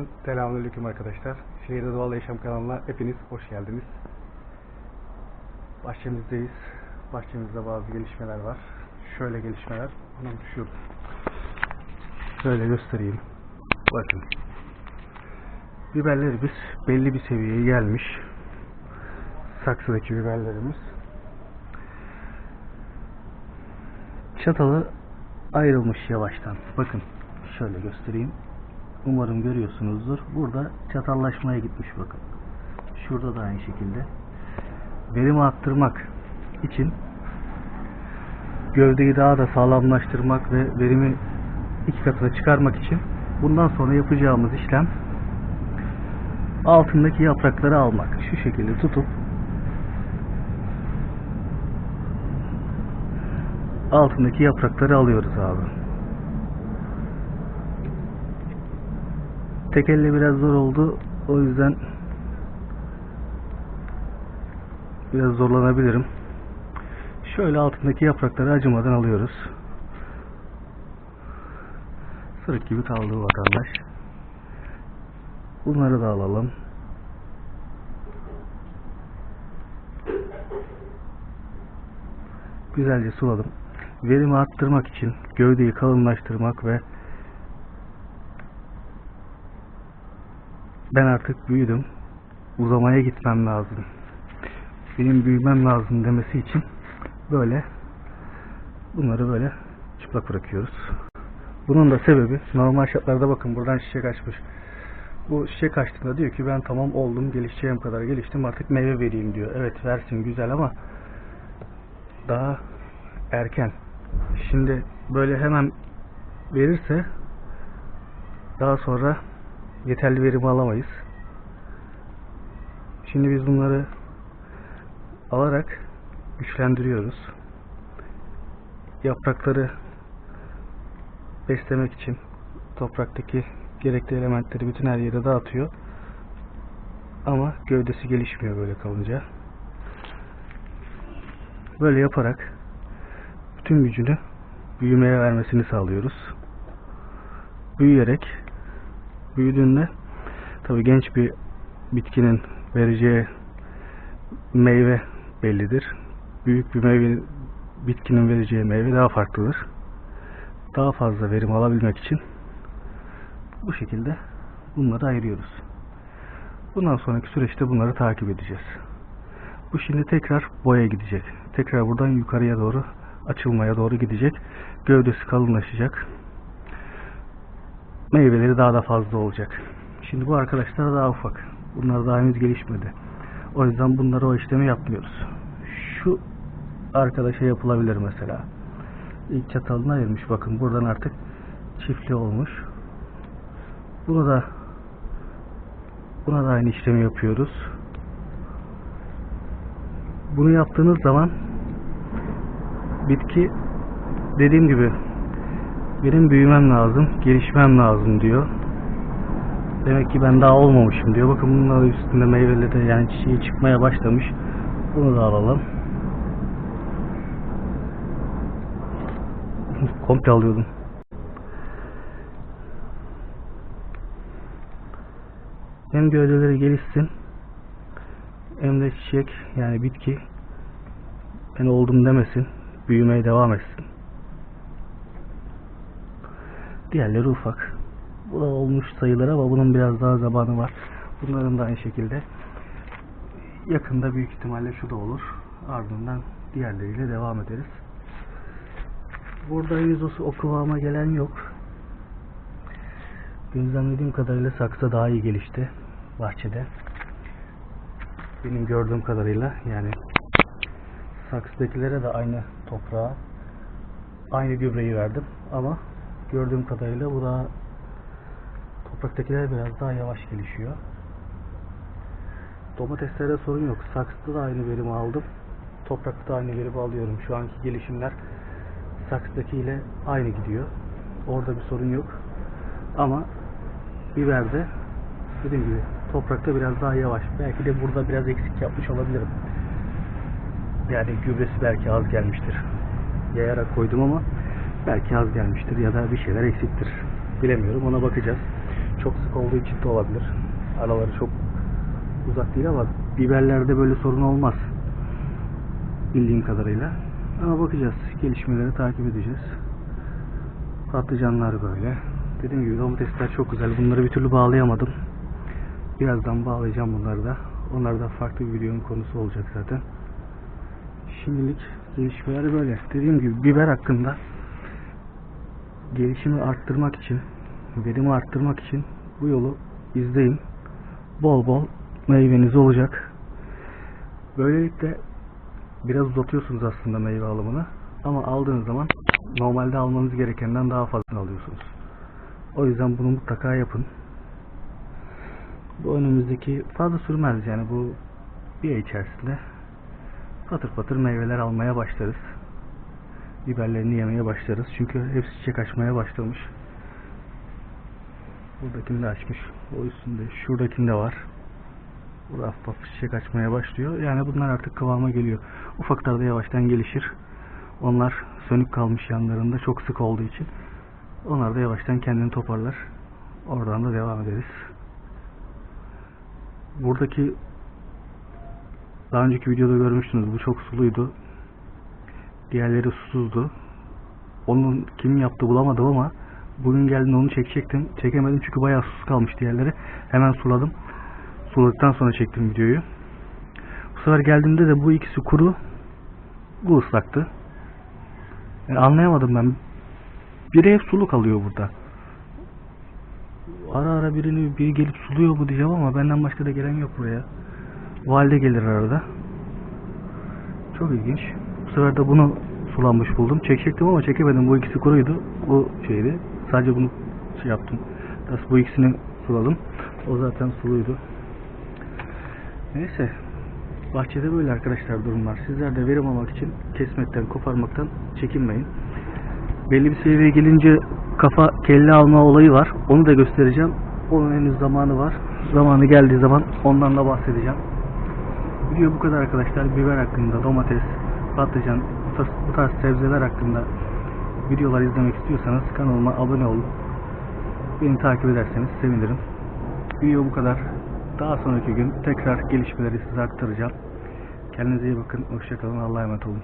Yeniden selamünaleyküm arkadaşlar. Şehirde Doğal Yaşam kanalına hepiniz hoş geldiniz. Bahçemizdeyiz. Bahçemizde bazı gelişmeler var. Şöyle gelişmeler. Anam düşüyordu. Şöyle göstereyim. Bakın. Biberlerimiz belli bir seviyeye gelmiş. Saksıdaki biberlerimiz. Çatalı ayrılmış yavaştan. Bakın şöyle göstereyim. Umarım görüyorsunuzdur. Burada çatallaşmaya gitmiş bakın. Şurada da aynı şekilde. Verimi arttırmak için gövdeyi daha da sağlamlaştırmak ve verimi iki katına çıkarmak için bundan sonra yapacağımız işlem altındaki yaprakları almak. Şu şekilde tutup altındaki yaprakları alıyoruz abi. Tek elle biraz zor oldu. O yüzden biraz zorlanabilirim. Şöyle altındaki yaprakları acımadan alıyoruz. Sırık gibi kaldı vatandaş. Bunları da alalım. Güzelce suladım. Verimi arttırmak için gövdeyi kalınlaştırmak ve ben artık büyüdüm. Uzamaya gitmem lazım. Benim büyümem lazım demesi için böyle bunları böyle çıplak bırakıyoruz. Bunun da sebebi normal şartlarda bakın buradan çiçek açmış. Bu çiçek açtığında diyor ki ben tamam oldum gelişeceğim kadar geliştim artık meyve vereyim diyor. Evet versin güzel ama daha erken. Şimdi böyle hemen verirse daha sonra yeterli verim alamayız. Şimdi biz bunları alarak güçlendiriyoruz. Yaprakları beslemek için topraktaki gerekli elementleri bütün her yere dağıtıyor. Ama gövdesi gelişmiyor böyle kalınca. Böyle yaparak bütün gücünü büyümeye vermesini sağlıyoruz. Büyüyerek büyüdüğünde tabi genç bir bitkinin vereceği meyve bellidir. Büyük bir meyve bitkinin vereceği meyve daha farklıdır. Daha fazla verim alabilmek için bu şekilde bunları ayırıyoruz. Bundan sonraki süreçte bunları takip edeceğiz. Bu şimdi tekrar boya gidecek. Tekrar buradan yukarıya doğru açılmaya doğru gidecek. Gövdesi kalınlaşacak. Meyveleri daha da fazla olacak. Şimdi bu arkadaşlar daha ufak. Bunlar daha henüz gelişmedi. O yüzden bunları o işlemi yapmıyoruz. Şu arkadaşa yapılabilir mesela. İlk çatalını ayırmış. Bakın buradan artık çiftli olmuş. Bunu da buna da aynı işlemi yapıyoruz. Bunu yaptığınız zaman bitki dediğim gibi benim büyümem lazım, gelişmem lazım diyor. Demek ki ben daha olmamışım diyor. Bakın bunlar üstünde meyveleri de yani çiçeği çıkmaya başlamış. Bunu da alalım. Komple alıyordum. Hem gövdeleri gelişsin hem de çiçek yani bitki ben oldum demesin. Büyümeye devam etsin. Diğerleri ufak. Bu da olmuş sayılır ama bunun biraz daha zamanı var. Bunların da aynı şekilde yakında büyük ihtimalle şu da olur. Ardından diğerleriyle devam ederiz. Burada henüz o kıvama gelen yok. Gözlemlediğim kadarıyla saksı daha iyi gelişti bahçede. Benim gördüğüm kadarıyla yani saksıdakilere de aynı toprağa aynı gübreyi verdim ama gördüğüm kadarıyla bu da topraktakiler biraz daha yavaş gelişiyor. Domateslerde sorun yok. Saksıda da aynı verimi aldım. Toprakta da aynı verimi alıyorum. Şu anki gelişimler saksıdaki ile aynı gidiyor. Orada bir sorun yok. Ama biberde dediğim gibi toprakta biraz daha yavaş. Belki de burada biraz eksik yapmış olabilirim. Yani gübresi belki az gelmiştir. Yayarak koydum ama belki az gelmiştir ya da bir şeyler eksiktir. Bilemiyorum ona bakacağız. çok sık olduğu için de olabilir. Araları çok uzak değil ama biberlerde böyle sorun olmaz. Bildiğim kadarıyla. Ama bakacağız. Gelişmeleri takip edeceğiz. Patlıcanlar böyle. Dediğim gibi domatesler çok güzel. Bunları bir türlü bağlayamadım. Birazdan bağlayacağım bunları da. Onlar da farklı bir videonun konusu olacak zaten. Şimdilik gelişmeler böyle. Dediğim gibi biber hakkında gelişimi arttırmak için, verimi arttırmak için bu yolu izleyin. Bol bol meyveniz olacak. Böylelikle biraz uzatıyorsunuz aslında meyve alımını. Ama aldığınız zaman normalde almanız gerekenden daha fazla alıyorsunuz. O yüzden bunu mutlaka yapın. Bu önümüzdeki fazla sürmez yani bu bir ay içerisinde patır patır meyveler almaya başlarız. Biberlerini yemeye başlarız. Çünkü hepsi çiçek açmaya başlamış. Buradakini de açmış. O üstünde. Şuradakinde var. Burada hafif çiçek açmaya başlıyor. Yani bunlar artık kıvama geliyor. Ufaklar da yavaştan gelişir. Onlar sönük kalmış yanlarında çok sık olduğu için. Onlar da yavaştan kendini toparlar. Oradan da devam ederiz. Buradaki daha önceki videoda görmüştünüz. Bu çok suluydu. Diğerleri susuzdu. Onun kim yaptı bulamadım ama bugün geldim onu çekecektim. Çekemedim çünkü bayağı susuz kalmış diğerleri. Hemen suladım. Suladıktan sonra çektim videoyu. Bu sefer geldiğimde de bu ikisi kuru. Bu ıslaktı. Yani anlayamadım ben. Biri hep sulu kalıyor burada. Ara ara birini biri gelip suluyor mu diyeceğim ama benden başka da gelen yok buraya. Valide gelir arada. Çok ilginç. Bu sefer de bunu sulanmış buldum. Çekecektim ama çekemedim. Bu ikisi kuruydu. Bu şeydi. Sadece bunu şey yaptım. Biraz bu ikisini suladım. O zaten suluydu. Neyse. Bahçede böyle arkadaşlar durumlar. Sizler de verim almak için kesmekten, koparmaktan çekinmeyin. Belli bir seviyeye gelince kafa kelle alma olayı var. Onu da göstereceğim. Onun henüz zamanı var. Zamanı geldiği zaman ondan da bahsedeceğim. Video bu kadar arkadaşlar. Biber hakkında, domates, patlıcan, bu tarz, sebzeler hakkında videolar izlemek istiyorsanız kanalıma abone olun. Beni takip ederseniz sevinirim. Video bu kadar. Daha sonraki gün tekrar gelişmeleri size aktaracağım. Kendinize iyi bakın. Hoşçakalın. Allah'a emanet olun.